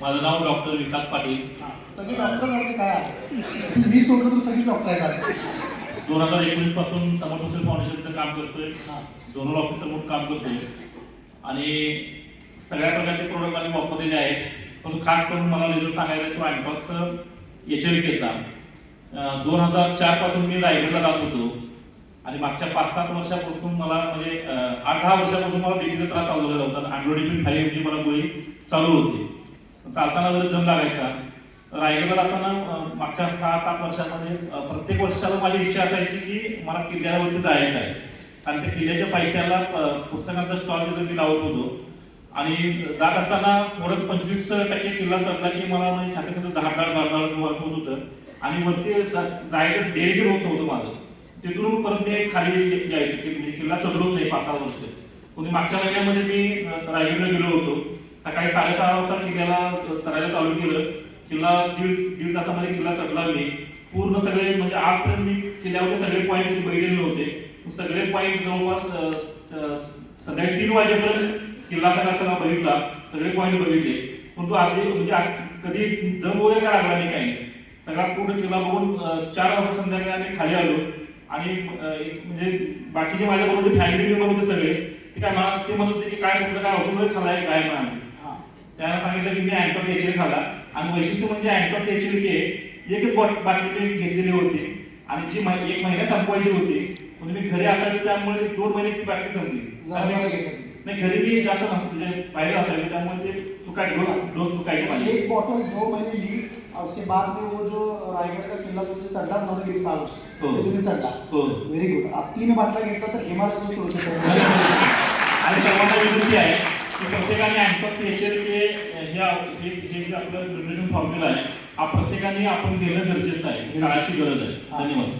माझं नाव डॉक्टर विकास पाटील. सगळे डॉक्टर झाले काय मी सोडलं तर सगळी डॉक्टर आहेत आज. दोन हजार एकोणीसपासून समर सोशल फाउंडेशनचं काम करतोय. हा. दोनोर ऑफिसर म्हणून काम करतोय. आणि सगळ्या प्रकारचे प्रोडक्ट आम्ही वापरलेले आहेत. पण खास करून मला रिझल्ट सांगायला तो अँटॉक्स एच एल केचा दोन हजार चारपासून मी रायगडला जात होतो. आणि मागच्या पाच सात वर्षापासून मला म्हणजे आठ दहा वर्षापासून मला बीपीचा त्रास चालू झाला होता. अँड्रोडिपिन फाईव्ह जी मला गोळी चालू होती. चालताना वगैरे दम लागायचा. रायगडला जाताना मागच्या सहा सात वर्षामध्ये प्रत्येक वर्षाला माझी इच्छा असायची की मला किल्ल्यावरती जायचं आहे. कारण त्या किल्ल्याच्या पायथ्याला पुस्तकांचा स्टॉल तिथं मी लावत होतो. आणि जात असताना थोडंच पंचवीस टक्के किल्ला चढला की मला म्हणजे छातीसाठी दहा दहा दहा दहा वर्क होत होतं. आणि वरती जायचं डेअरी होत नव्हतं माझं. तिथून परत मी खाली यायचं की म्हणजे किल्ला चढलो नाही पाच सहा वर्ष. कोणी मागच्या महिन्यामध्ये मी रायगडला गेलो होतो. सकाळी साडेसहा वाजता किल्ल्याला चढायला चालू केलं. किल्ला दीड दीड तासामध्ये किल्ला चढला मी. पूर्ण सगळे म्हणजे आजपर्यंत मी किल्ल्यावरचे सगळे पॉईंट कधी बघितलेले नव्हते. सगळे पॉईंट जवळपास अं, तीन वाजेपर्यंत किल्ला सगळा सगळा बघितला. सगळे पॉईंट बघितले. पण तो आधी म्हणजे आ- कधी दम वगैरे काय लागला नाही काही? सगळा पूर्ण किल्ला बघून चार वाजता संध्याकाळी आम्ही खाली आलो. आणि एक म्हणजे बाकीचे माझ्याबरोबर फॅमिली मेंबर होते सगळे ते काय मला ते म्हणत होते की काय कुठलं काय औषध वगैरे खाल्लाय काय म्हणा हा. त्यानं सांगितलं की मी अँटॉक्स एच खाला आणि वैशिष्ट्य म्हणजे अँटॉक्स एच के एकच बॉट बाटली मी घेतलेली होती. आणि जी एक महिना संपवायची होती. म्हणजे मी घरी असायला त्यामुळे दोन महिने ती बाटली जरा संपली. नाही घरी मी जास्त म्हणजे बाहेर असायला त्यामुळे ते चुकायचे डोस डोस चुकायचे माझे. एक बॉटल दो महीने ली और उसके बाद में वो जो रायगढ़ का किल्ला तुमचे चढलाच नव्हता गेली सहा वर्ष. हो. ते तुम्ही चढला. हो. व्हेरी गुड आप तीन बाटला घेतला तर हिमालय सुद्धा चढू शकतो. आणि सर्वांना विनंती आहे की प्रत्येकाने अँटॉक्स एल के हे हे हे जे आपलं फॉर्म्युला आहे हा प्रत्येकाने आपण घेणं गरजेचं आहे. काळाची गरज आहे. धन्यवाद.